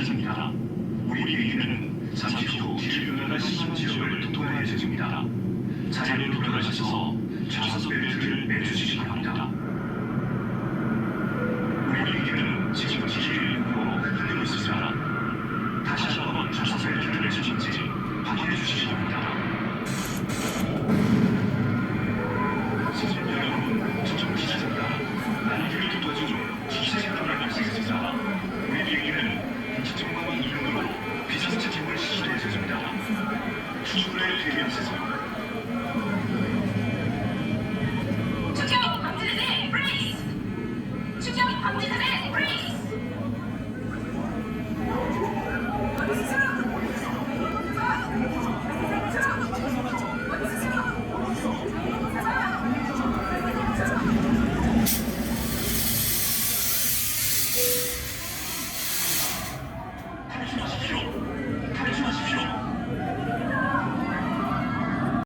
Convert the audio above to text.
있습니다. 우리 비행기는 잠시 후 기류가 심한 지역을 통과할 예정입니다. 자리로 돌아가셔서 좌석 벨트를 매주시기 Şuraya çekeyim sizi.